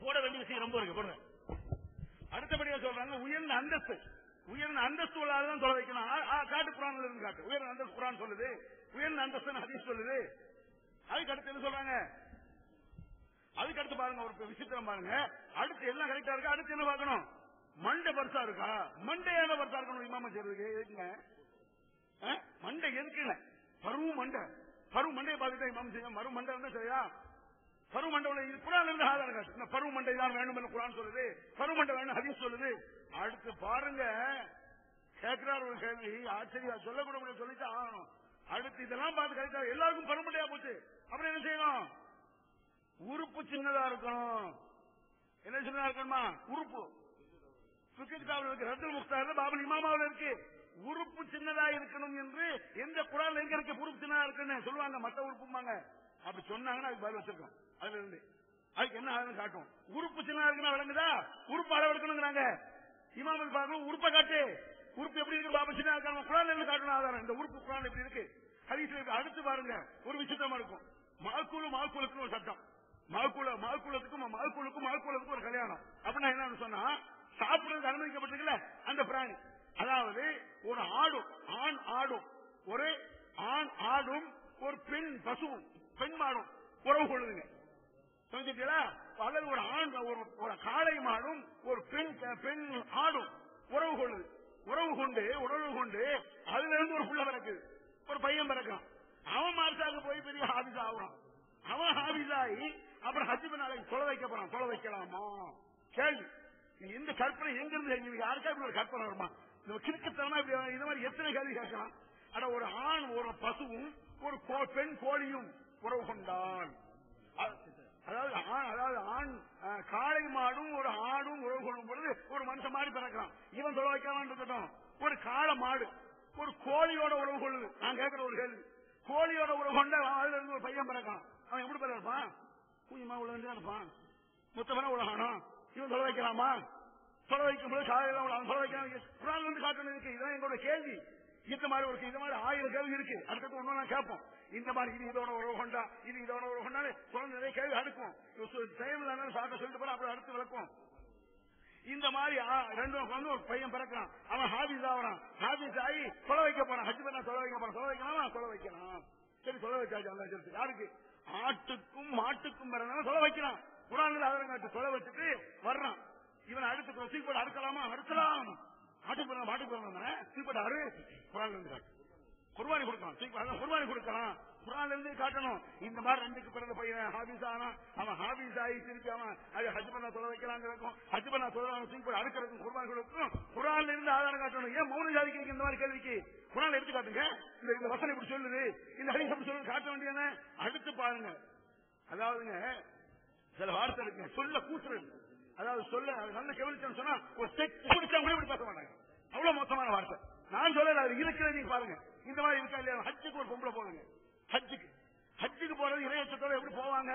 போட வேண்டிய விஷயம் ரொம்ப இருக்கு போடுங்க. அடுத்தபடியா சொல்றாங்க உயர்ந்த அந்தஸ்து. உயர்ந்த அந்தஸ்து உள்ளதான் சொல்ல தொலை வைக்கணும். காட்டு குரான்ல இருந்து காட்டு. உயர்ந்த அந்தஸ்து குரான் சொல்லுது. உயர்ந்த அந்தஸ்து ஹதீஸ் சொல்லுது. அதுக்கு அடுத்து என்ன சொல்றாங்க? அதுக்கு அடுத்து பாருங்க ஒரு விசித்திரம் பாருங்க. அடுத்து எல்லாம் கரெக்டா இருக்கா? அடுத்து என்ன பார்க்கணும்? மண்டை பர்சா இருக்கா? மண்டையான பர்சா இருக்கணும் இமாம செய்யறதுக்கு? எதுக்குங்க? ஆ? மண்டை எதுக்குங்க? பருவம் மண்டை. பருவ மண்டையை பார்த்துட்டா இமாம் செய்ய மறு மண்டை வந்து சரியா? பருவ இது குரான் இருந்தார்கள் ஆதாரம் இந்த பருவ தான் வேணும் என்று குரான் சொல்லுது. பருவமண்டை வேணும் ஹதீஸ் சொல்லுது. அடுத்து பாருங்க. கேட்கிறார் ஒரு கேள்வி. ஆச்சரியா சொல்லக்கூட முடியும் சொல்லிட்டு ஆகணும். அடுத்து இதெல்லாம் பார்த்து கரெக்டா எல்லாருக்கும் பருவமண்டையா போச்சு. அப்புறம் என்ன செய்யணும்? உறுப்பு சின்னதா இருக்கணும். என்ன சின்னதா இருக்கணுமா? உறுப்பு. சுக்கிதாவில் இருக்கு. ரத்தல் முக்தார் பாபன் இமாமாவில் இருக்கு. உறுப்பு சின்னதா இருக்கணும் என்று எந்த குரான் எங்க இருக்கு? உறுப்பு சின்னதா இருக்குன்னு சொல்லுவாங்க. மத்த உறுப்புமாங்க அப்படி சொன்னாங்கன்னா அதுக்கு பதில் வச்சிருக்கோம். அதுல இருந்து. அதுக்கு என்ன ஆகுதுன்னு காட்டும். உறுப்பு சின்ன இருக்குன்னா விளங்குதா? உறுப்பு அளவு எடுக்கணுங்கிறாங்க இமாமல் பார்க்கணும் உறுப்பை காட்டு. உறுப்பு எப்படி இருக்கு? பாபா சின்ன இருக்காங்க. குரான் காட்டணும் ஆதாரம். இந்த உறுப்பு குரான் எப்படி இருக்கு? ஹதீஸ்ல இருக்கு. அடுத்து பாருங்க. ஒரு விசித்தமா இருக்கும். மாக்குழு மாக்குழுக்கு ஒரு சட்டம். மாக்குள மாக்குளத்துக்கும் மாக்குழுக்கும் மாக்குளத்துக்கும் ஒரு கல்யாணம். அப்படின்னா என்னன்னு சொன்னா சாப்பிடுறதுக்கு அனுமதிக்கப்பட்டிருக்குல்ல? அந்த பிராணி. அதாவது ஒரு ஆடும் ஆண் ஆடும் ஒரு ஆண் ஆடும் ஒரு பெண் பசுவும். பெண் மாடும் உறவு கொள்ளுதுங்க. சொல்லிட்டீங்களா அல்லது ஒரு ஆண் ஒரு ஒரு காளை மாடும் ஒரு பெண் பெண் ஆடும் உறவு கொள்ளுது. உறவு கொண்டு உறவு கொண்டு அதுல இருந்து ஒரு புள்ள பிறக்குது. ஒரு பையன் பிறக்கிறான். அவன் மார்சாக போய் பெரிய ஹாபிஸ் ஆகுறான். அவன் ஹாபிஸ் ஆகி அப்புறம் ஹஜ்ஜு நாளைக்கு தொலை வைக்க போறான். தொலை வைக்கலாமா? கேள்வி. நீ இந்த கற்பனை எங்க இருந்து யாருக்கா இப்படி ஒரு கற்பனை வருமா? இந்த கிறுக்கத்தனமா இப்படி இந்த மாதிரி எத்தனை கேள்வி கேட்கலாம் அட ஒரு ஆண் ஒரு பசுவும் ஒரு கோ- பெண் கோழியும் உறவு கொண்டான் அதாவது ஆண் அதாவது ஆண் காளை மாடும் ஒரு ஆடும் உறவு கொள்ளும் பொழுது ஒரு மனுஷன் மாதிரி பிறக்கிறான். இவன் சொல்ல வைக்காம ஒரு காளை மாடு ஒரு கோழியோட உறவு கொள்ளுது நான் கேட்கிற ஒரு கேள்வி. கோழியோட உறவு கொண்ட அதுல இருந்து ஒரு பையன் பிறக்கான். அவன் எப்படி பிறப்பான் இருப்பான்? பூஜ்யமா உலகம் இருப்பான். மொத்தமான உலகானம் இவன் சொல்ல வைக்கலாமா சொல்ல வைக்கும் போது காலையில அவன் சொல்ல வைக்கலாம் குரான் வந்து காட்டணும் இருக்கு இதுதான் எங்களோட கேள்வி. இந்த மாதிரி ஒரு இந்த மாதிரி ஆயிரம் கேள்வி இருக்கு. அடுத்தது ஒண்ணு கேட்போம். இந்த மாதிரி இது இதோட உறவு கொண்டா இது இதோட உறவு கொண்டாலே குழந்தை நிறைய கேள்வி அடுக்கும். டைம் சாக்க சொல்லிட்டு போற அப்புறம் அடுத்து விளக்கும் இந்த மாதிரி ரெண்டு வந்து ஒரு பையன் பிறக்கிறான். அவன் ஹாபிஸ் ஆகிறான் ஹாபிஸ் ஆகி சொல்ல வைக்க போறான். ஹஜ் பண்ண சொல்ல வைக்க போறான். சொல்ல வைக்கலாமா சொல்ல வைக்கலாம் சரி சொல்ல வச்சாச்சு அல்லா யாருக்கு? ஆட்டுக்கும் மாட்டுக்கும் பிறந்தவன் சொல்ல வைக்கிறான். குரான்ல ஆதாரம் சொல்ல வச்சுட்டு வர்றான். இவன் அடுத்து சீப்போட அடுக்கலாமா? அறுக்கலாம் ஆட்டுக்கு பிறந்த மாட்டுக்கு பிறந்தவன் சீப்போட அறு இருந்து காட்டு குர்பானி கொடுக்கலாம். சீக்கிரம் அதான் குர்பானி கொடுக்கலாம். குரான்ல இருந்து காட்டணும். இந்த மாதிரி ரெண்டுக்கு பிறந்த பையன் ஹாபிஸ் ஆனா அவன் ஹாபிஸ் ஆகி திருப்பி அவன் அது ஹஜ் பண்ணா தொலை வைக்கலாங்கிறதுக்கும் ஹஜ் பண்ணா தொலை சீக்கிரம் அடுக்கிறதுக்கும் குர்பானி கொடுக்கும் குரான்ல இருந்து ஆதாரம் காட்டணும். ஏன் மௌன ஜாதிக்கிறீங்க இந்த மாதிரி கேள்விக்கு? குரான் எடுத்து காட்டுங்க. இந்த இந்த வசனம் இப்படி சொல்லுது. இந்த ஹரிஸ் அப்படி சொல்லுது. காட்ட வேண்டியன அடுத்து பாருங்க. அதாவதுங்க சில வார்த்தை இருக்குங்க. சொல்ல கூட்டுறது அதாவது சொல்ல நல்ல கவனிச்சோன்னு சொன்னா ஒரு செக் குடிச்சா கூட இப்படி பேச மாட்டாங்க. அவ்வளவு மோசமான வார்த்தை. நான் சொல்ல அது இருக்கிறது பாருங்க. இந்த மாதிரி இருக்கா இல்லையா? ஹஜ்ஜுக்கு ஒரு பொம்பளை போவாங்க. ஹஜ்ஜுக்கு. ஹஜ்ஜுக்கு போறது இணையச்சத்தோட எப்படி போவாங்க?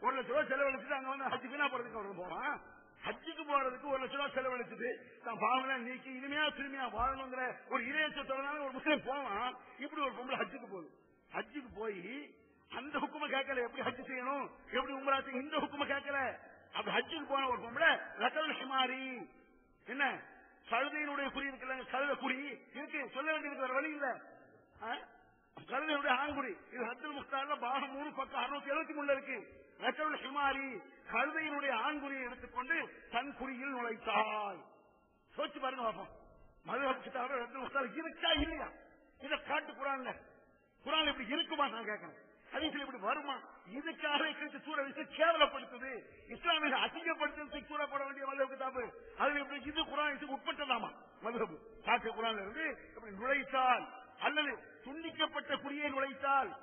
ஒரு லட்ச ரூபாய் செலவழிச்சுட்டு அங்க வந்து ஹஜ்ஜுக்கு என்ன போறதுக்கு அவருக்கு போவான். ஹஜ்ஜுக்கு போறதுக்கு ஒரு லட்ச ரூபாய் செலவழிச்சுட்டு தான் பாவங்களா நீக்கி இனிமையா திரும்பியா வாழணுங்கிற ஒரு இறையச்சத்தோட ஒரு முஸ்லீம் போவான். இப்படி ஒரு பொம்பளை ஹஜ்ஜுக்கு போகுது. ஹஜ்ஜுக்கு போய் அந்த ஹுக்கும கேட்கல எப்படி ஹஜ் செய்யணும்? எப்படி உங்களாச்சு இந்த ஹுக்கும கேட்கல? அப்படி ஹஜ்ஜுக்கு போன ஒரு பொம்பளை ரத்தல் ஹிமாரி என்ன? கழுதையினுடைய குறி இருக்குல்ல கழுத குறி இருக்கு சொல்ல வேண்டியது வேற வழி இல்ல. ஆ? கழுதையுடைய ஆண்குடி இது ஹத்தல் முக்தார்ல பாகம் மூணு பக்கம் அறுநூத்தி எழுபத்தி மூணுல இருக்கு. ரச்சல் ஹிமாரி கழுதையினுடைய ஆண்குறியை எடுத்துக்கொண்டு தன் குறியில் நுழைத்தாள். சோச்சு பாருங்க பாப்போம். மதுஹப் கிதாபு ரத்தல் முக்தார் இருக்கா இல்லையா? இதை காட்டு குரான்ல. குரான் இப்படி இருக்குமா நான் கேட்கிறேன். ஹதீஸ்ல இப்படி வருமா? இதுக்காக கிறிஸ்து சூற விசு கேவலப்படுத்துது. இஸ்லாமிய அசிங்கப்படுத்துறதுக்கு சூற போட வேண்டிய மதுஹப் தாப்பு அதுல இப்படி இது குரான் இதுக்கு உட்பட்டதாமா? மதுஹப். காட்டு குரான் இருந்து இப்படி நுழைத்தால் அல்லது துண்டிக்கப்பட்ட குறியை நுழைத்தால்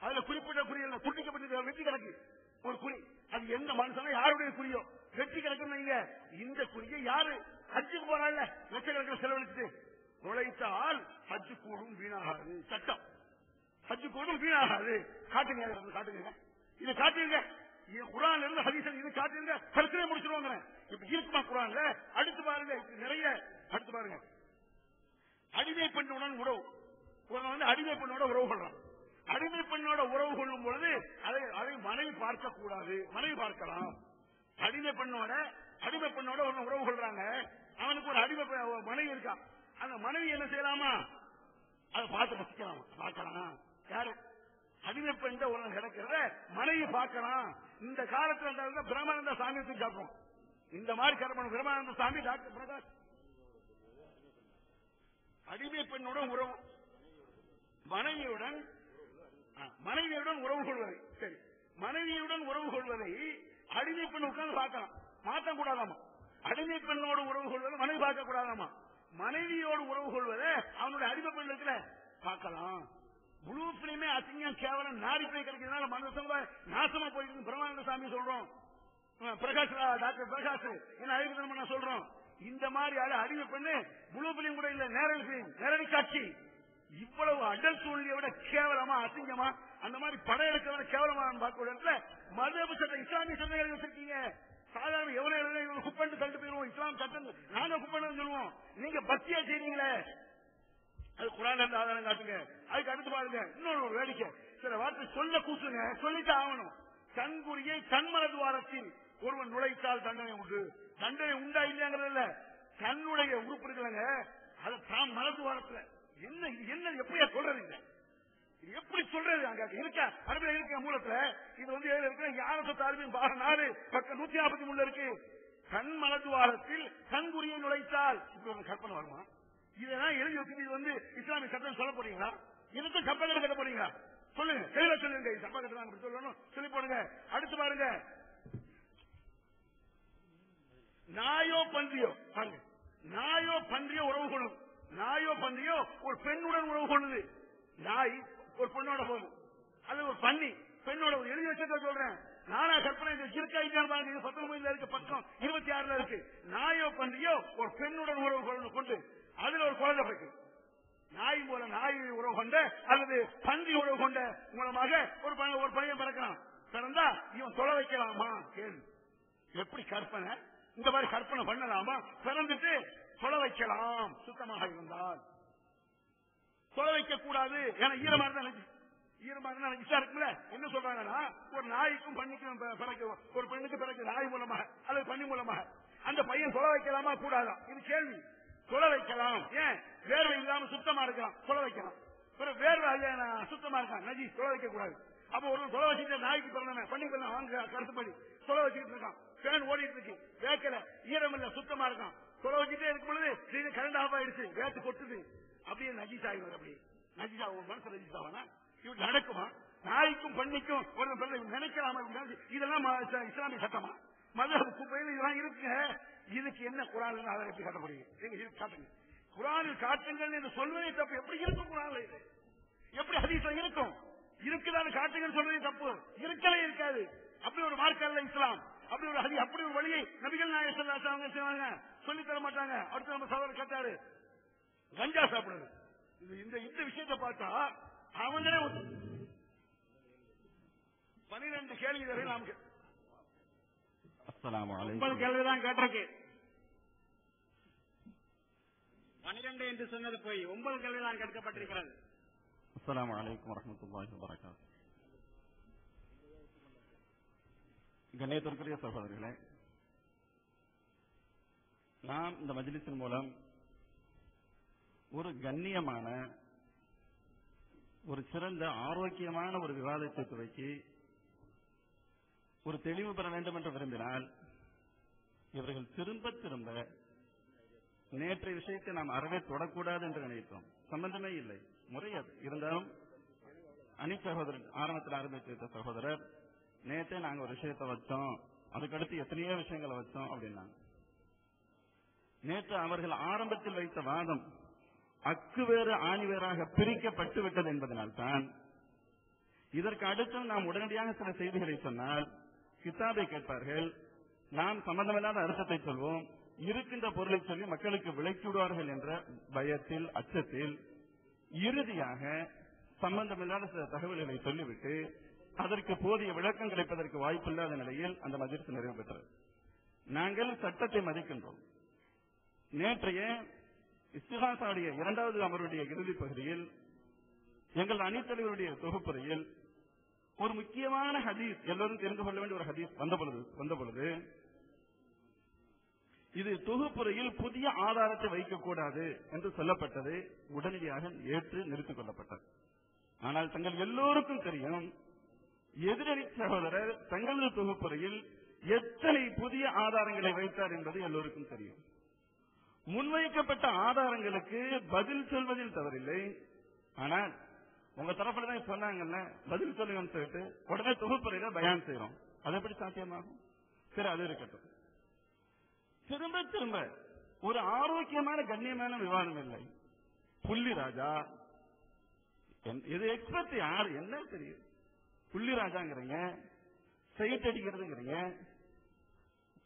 அதுல குறிப்பிட்ட குறி இல்ல துண்டிக்கப்பட்ட வெற்றி கிடக்கு ஒரு குறி. அது எந்த மனுஷனோ யாருடைய குறியோ? வெற்றி கிடக்குன்னு வைங்க. இந்த குறியை யாரு? ஹஜ்ஜுக்கு போறாள் லட்சக்கணக்கில் செலவழிச்சுட்டு. நுழைத்தால் ஹஜ்ஜு கூடும் வீணாகாது. சட்டம். ஹஜ்ஜு கூடும் வீணாகாது. காட்டுங்க அதை காட்டுங்க. இதை காட்டுங்க. குரான் இருந்து ஹரிசன் இது காட்டுங்க. பிரச்சனை முடிச்சிருவாங்க இப்ப இருக்குமா குரான்ல? அடுத்து பாருங்க நிறைய. அடுத்து பாருங்க. அடிமை பெண்ணுடன் உறவு. ஒருவன் வந்து அடிமை பெண்ணோட உறவு கொள்றான். அடிமை பெண்ணோட உறவு கொள்ளும் பொழுது அதை அதை மனைவி பார்க்க கூடாது மனைவி பார்க்கலாம். அடிமை பெண்ணோட அடிமை பெண்ணோட ஒன்னு உறவு கொள்றாங்க. அவனுக்கு ஒரு அடிமை மனைவி இருக்கான் அந்த மனைவி என்ன செய்யலாமா? அதை பார்த்து ரசிக்கலாம். பார்க்கலாம். யாரு? அடிமை பெண் ஒரு கிடைக்கிறத மனைவி பார்க்கலாம். இந்த காலத்துல பிரமானந்த சாமி தூக்கி இந்த மாதிரி கருமணம் பிரமானந்த சாமி டாக்டர் பிரகாஷ். அடிமை பெண்ணோட உறவு. மனைவியுடன் ஆ, மனைவியுடன் உறவு கொள்வதை. சரி. மனைவியுடன் உறவு கொள்வதை அடிமை பெண் உட்கார்ந்து பார்க்கலாம். மாற்ற கூடாதாமா? அடிமை பெண்ணோடு உறவு கொள்வதை மனைவி பார்க்க கூடாதாமா? மனைவியோடு உறவு கொள்வதை அவனுடைய அடிமை பெண் இருக்கிற பார்க்கலாம். ப்ளூ பிலிமே அசிங்கம் கேவலம் நாடி போய் கிடைக்கிறதுனால மனித சமுதாயம் நாசமா போயிருக்கு பிரமானந்த சாமி சொல்றோம். ஆ, பிரகாஷ் ரா- டாக்டர் பிரகாஷ் என்ன அறிவித்தனம் பண்ண சொல்றோம். இந்த மாதிரி ஆளு அறிவு பண்ணு ப்ளூ பிலிம் கூட இல்ல நேரடி film, நேரடி காட்சி. இவ்வளவு அடல் சூழ்நிலையை விட கேவலமா அசிங்கமா அந்த மாதிரி படம் எடுக்க கேவலமா பார்க்க இடத்துல மதுரபு சட்டம் இஸ்லாமிய சட்டங்கள் வச்சிருக்கீங்க. சாதாரண எவ்வளவு எழுத குப்பண்டு தள்ளிட்டு போயிருவோம். இஸ்லாம் சட்டம் நாங்க குப்பண்டு சொல்லுவோம். நீங்க பக்தியா செய்றீங்களே. அது குரான் ஆதாரம் காட்டுங்க. அதுக்கு அடுத்து பாருங்க இன்னொரு ஒரு வேடிக்கை. சில வார்த்தை சொல்ல கூசுங்க சொல்லிட்டு ஆகணும். கண்குறியை கண்மலது வாரத்தில் ஒருவன் நுழைத்தால் தண்டனை உண்டு. தண்டனை உண்டா இல்லையாங்கிறது இல்ல. கண்ணுடைய உறுப்பு இருக்குல்லங்க அது தான் மலது வாரத்துல என்ன என்ன எப்படியா சொல்றது இது? எப்படி சொல்றது அங்க? இருக்கா? அரபில இருக்க மூலத்துல? இது வந்து எதுல இருக்கு? யார சொத்து அரபின் நாலு பக்கம் நூத்தி நாற்பத்தி மூணுல இருக்கு. கண் மலதுவாரத்தில் கண்குறியை நுழைத்தால் இப்படி ஒரு கற்பனை வருமா? இதெல்லாம் எழுதி வச்சுட்டு இது வந்து இஸ்லாமிய சட்டம் சொல்ல போறீங்களா? இதுக்கும் சப்பகம் கட்ட போறீங்களா? சொல்லுங்க. தெளிவா சொல்லுங்க. சப்பா சப்பகம் கட்டுறாங்க அப்படி சொல்லணும். சொல்லி போடுங்க. அடுத்து பாருங்க. நாயோ பன்றியோ. பாருங்க. நாயோ பன்றியோ உறவு கொள்ளும். நாயோ பன்றியோ ஒரு பெண்ணுடன் உறவு கொள்ளுது. நாய் ஒரு பெண்ணோட போகும் அது ஒரு பன்னி. பெண்ணோட ஒரு எழுதி வச்சத சொல்றேன். நானா கற்பனை இது பத்தொன்பதுல இருக்கு. பக்கம் இருபத்தி ஆறுல இருக்கு. நாயோ பன்றியோ ஒரு பெண்ணுடன் உறவு கொண்டு அதுல ஒரு குழந்தை பிறகு நாய் மூலம் நாய் உறவு கொண்ட அல்லது பன்றி உறவு கொண்ட மூலமாக ஒரு பையன் ஒரு பையன் பிறக்கிறான். பிறந்தா இவன் தொலை வைக்கலாமா? கேள்வி எப்படி கற்பனை? இந்த மாதிரி கற்பனை பண்ணலாமா? பிறந்துட்டு தொலை வைக்கலாம். சுத்தமாக இருந்தால். தொலை வைக்க கூடாது ஏன்னா ஈரமா இருந்தா நஜி- ஈரமா இருந்தா இருக்குல்ல என்ன சொல்றாங்கன்னா ஒரு நாய்க்கும் பண்ணிக்கும் பி- ஒரு பெண்ணுக்கு பிறகு நாய் மூலமாக அல்லது பண்ணி மூலமாக அந்த பையன் தொலை வைக்கலாமா? கூடாதா? இது கேள்வி. தொலை வைக்கலாம். ஏன்? வேர்வை இல்லாம சுத்தமா இருக்கலாம். தொலை வைக்கலாம். வேர்வை அல்ல, சுத்தமா இருக்கான் நஜி தொலை வைக்க கூடாது அப்ப ஒரு தொலை வச்சுட்டு நாய்க்கு பிறந்தவன் பண்ணி பண்ண வாங்க கருத்துப்படி தொலை வச்சுட்டு இருக்கான். ஃபேன் ஓடிட்டு இருக்கு. வேக்கல ஈரம் இல்ல சுத்தமா இருக்கான். தொலை வச்சுட்டே இருக்கும் பொழுது திடீர்னு கரண்ட் ஆஃப் ஆயிடுச்சு. வேத்து கொட்டுது. அப்படியே நஜீஸ் ஆகிடும் அப்படி நஜீஸ் ஆகும் மனசு நஜீஸ் ஆகனா இப்படி நடக்குமா? நாய்க்கும் பண்ணிக்கும் ஒரு பிறந்த நினைக்கலாமா? இதெல்லாம் இஸ்லாமிய சட்டமா? மத குப்பையில் இதெல்லாம் இருக்குங்க. இதுக்கு என்ன குரான் அதை எப்படி காட்ட முடியும் காட்டுங்க. குரானில் காட்டுங்கள் என்று சொல்வதே தப்பு. எப்படி இருக்கும் குரான்ல இது? எப்படி ஹதீஸ்ல இருக்கும்? இருக்குதான்னு காட்டுங்கன்னு சொல்றதே தப்பு. இருக்கவே இருக்காது. அப்படி ஒரு மார்க்கம் இஸ்லாம். அப்படி ஒரு ஹதி அப்படி ஒரு வழியை நபிகள் நாயகம் செய்வாங்க. சொல்லி தர மாட்டாங்க. அடுத்து நம்ம சகோதரர் கேட்டாரு கஞ்சா சாப்பிடுறது. இந்த இந்த விஷயத்தை பார்த்தா அவங்களே பன்னிரண்டு கேள்விகளை நாம் கேள்விதான் கேட்டிருக்கு. பனிரெண்டு என்று சொன்னது போய் ஒன்பது கேள்விதான் கேட்கப்பட்டிருக்கிறது அஸ்லாம் வலைக்கம் வரஹ்மத்துல்லாஹி கண்ணியத்திற்குரிய சகோதரிகளே நாம் இந்த மஜ்லிஸின் மூலம் ஒரு கண்ணியமான ஒரு சிறந்த ஆரோக்கியமான ஒரு விவாதத்தை துவக்கி ஒரு தெளிவு பெற வேண்டும் என்று விரும்பினால் இவர்கள் திரும்ப திரும்ப நேற்றைய விஷயத்தை நாம் அறவே தொடக்கூடாது என்று நினைத்தோம். சம்பந்தமே இல்லை. முறையாது இருந்தாலும் அணி சகோதரர் ஆரம்பத்தில் ஆரம்பித்து வைத்த சகோதரர் நேற்றே நாங்க ஒரு விஷயத்தை வச்சோம். அதுக்கடுத்து எத்தனையோ விஷயங்களை வச்சோம் அப்படின்னாங்க. நேற்று அவர்கள் ஆரம்பத்தில் வைத்த வாதம் அக்கு வேறு ஆணி வேறாக பிரிக்கப்பட்டு விட்டது என்பதனால்தான் இதற்கு அடுத்து நாம் உடனடியாக சில செய்திகளை சொன்னால் கிதாபை கேட்பார்கள் நாம் சம்பந்தமில்லாத அர்த்தத்தை சொல்வோம் இருக்கின்ற பொருளை சொல்லி மக்களுக்கு விலைக்கு விடுவார்கள் என்ற பயத்தில் அச்சத்தில் இறுதியாக சம்பந்தமில்லாத சில தகவல்களை சொல்லிவிட்டு அதற்கு போதிய விளக்கம் கிடைப்பதற்கு வாய்ப்பில்லாத நிலையில் அந்த மதிப்பு நிறைவு பெற்றது. நாங்கள் சட்டத்தை மதிக்கின்றோம். நேற்றைய இஸ்திகாசாவுடைய இரண்டாவது அமருடைய இறுதிப் பகுதியில் எங்கள் அணித்தலைவருடைய தொகுப்புறையில் ஒரு முக்கியமான ஹதீஸ் எல்லோரும் தெரிந்து கொள்ள வேண்டிய ஒரு ஹதீஸ் வந்த பொழுது வந்த பொழுது இது தொகுப்புரையில் புதிய ஆதாரத்தை வைக்கக்கூடாது என்று சொல்லப்பட்டது உடனடியாக ஏற்று நிறுத்திக் கொள்ளப்பட்டது. ஆனால் தங்கள் எல்லோருக்கும் தெரியும் எதிரணி சகோதரர் தங்களது தொகுப்புரையில் எத்தனை புதிய ஆதாரங்களை வைத்தார் என்பது எல்லோருக்கும் தெரியும். முன்வைக்கப்பட்ட ஆதாரங்களுக்கு பதில் சொல்வதில் தவறில்லை. ஆனால் உங்க தரப்புல தான் சொன்னாங்கல்ல பதில் சொல்லுங்கன்னு சொல்லிட்டு உடனே தொகுப்புரையில பயான் செய்யறோம் அது எப்படி சாத்தியமாகும்? சரி அது இருக்கட்டும். திரும்ப திரும்ப ஒரு ஆரோக்கியமான கண்ணியமான விவாதம் இல்லை. புள்ளி ராஜா இது எக்ஸ்பர்ட் யாரு? என்ன தெரியும் புள்ளி ராஜாங்கிறீங்க சைட் அடிக்கிறதுங்கிறீங்க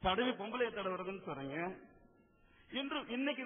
தடவி பொம்பளை தடவுறதுன்னு சொல்றீங்க. இன்று இன்னைக்கு